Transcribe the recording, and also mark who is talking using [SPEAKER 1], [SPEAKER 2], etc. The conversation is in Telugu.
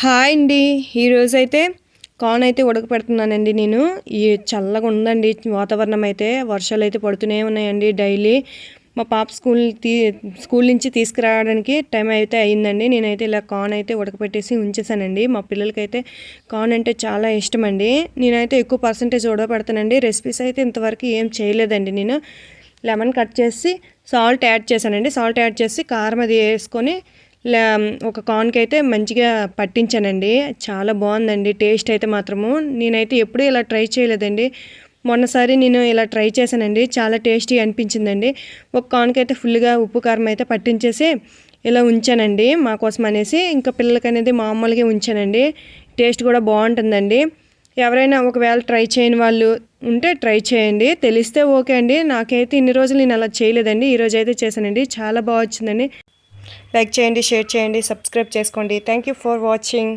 [SPEAKER 1] హాయ్ అండి. ఈరోజు అయితే కార్న్ అయితే ఉడకపెడుతున్నానండి నేను. ఈ చల్లగా ఉందండి. వాతావరణం అయితే వర్షాలు అయితే పడుతూనే ఉన్నాయండి డైలీ. మా పాప స్కూల్ తీ స్కూల్ నుంచి తీసుకురావడానికి టైం అయితే అయిందండి. నేనైతే ఇలా కార్న్ అయితే ఉడకపెట్టేసి ఉంచేసానండి. మా పిల్లలకైతే కార్న్ అంటే చాలా ఇష్టం అండి నేనైతే ఎక్కువ పర్సంటేజ్ ఉడకపెడతానండి. రెసిపీస్ అయితే ఇంతవరకు ఏం చేయలేదండి నేను. లెమన్ కట్ చేసి సాల్ట్ యాడ్ చేశానండి. సాల్ట్ యాడ్ చేసి కారం అది వేసుకొని ఒక కార్న్కి అయితే మంచిగా పట్టించానండి. చాలా బాగుందండి టేస్ట్ అయితే మాత్రము. నేనైతే ఎప్పుడూ ఇలా ట్రై చేయలేదండి. మొన్నసారి నేను ఇలా ట్రై చేశానండి చాలా టేస్టీ అనిపించిందండి. ఒక కార్న్కి అయితే ఫుల్గా ఉప్పు కారం అయితే పట్టించేసి ఇలా ఉంచానండి మా కోసం అనేసి. ఇంకా పిల్లలకి అనేది మామూలుగా ఉంచానండి. టేస్ట్ కూడా బాగుంటుందండి. ఎవరైనా ఒకవేళ ట్రై చేయని వాళ్ళు ఉంటే ట్రై చేయండి. తెలిస్తే ఓకే అండి. నాకైతే ఇన్ని రోజులు నేను అలా చేయలేదండి. ఈరోజు అయితే చేశానండి. చాలా బాగా వచ్చిందండి. లైక్ చేయండి షేర్ చేయండి సబ్స్క్రైబ్ చేసుకోండి. Thank you for watching